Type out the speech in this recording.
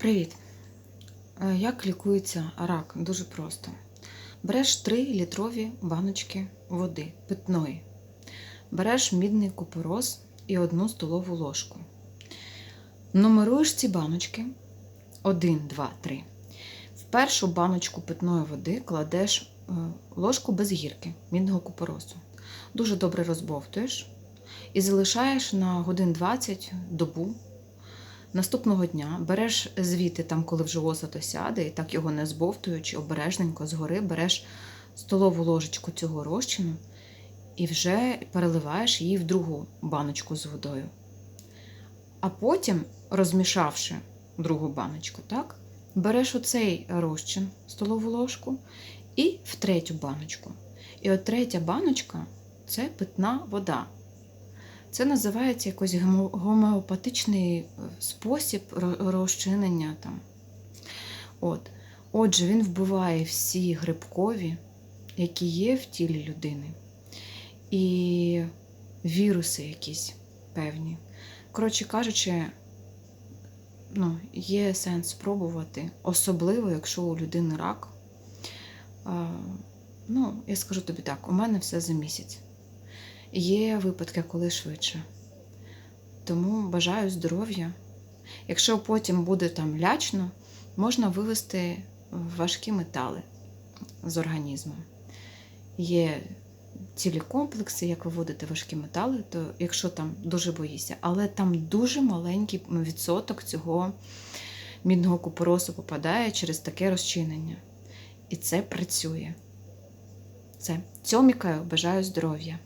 Привіт! Е, Як лікується рак? Дуже просто. Береш 3 літрові баночки води питної. Береш мідний купорос і одну столову ложку. Нумеруєш ці баночки 1, 2, 3. В першу баночку питної води кладеш е, ложку без гірки мідного купоросу. Дуже добре розбовтуєш і залишаєш на годин 20 добу. Наступного дня береш звідти, там, коли вже осад осяде, і так його не збовтуючи, обережненько згори береш столову ложечку цього розчину і вже переливаєш її в другу баночку з водою. А потім, розмішавши другу баночку, так, береш оцей розчин, столову ложку, і в третю баночку. І от третя баночка це питна вода. Це називається якось гомеопатичний е, спосіб розчинення. Там. От. Отже, він вбиває всі грибкові, які є в тілі людини, і віруси якісь певні. Коротше кажучи, ну, є сенс спробувати, особливо, якщо у людини рак. Ну, я скажу тобі так, у мене все за місяць. Є випадки, коли швидше. Тому бажаю здоров'я. Якщо потім буде там лячно, можна вивести важкі метали з організму. Є цілі комплекси, як виводити важкі метали, то якщо там дуже боїшся, але там дуже маленький відсоток цього мідного купоросу попадає через таке розчинення. І це працює. Це цьомікаю, бажаю здоров'я.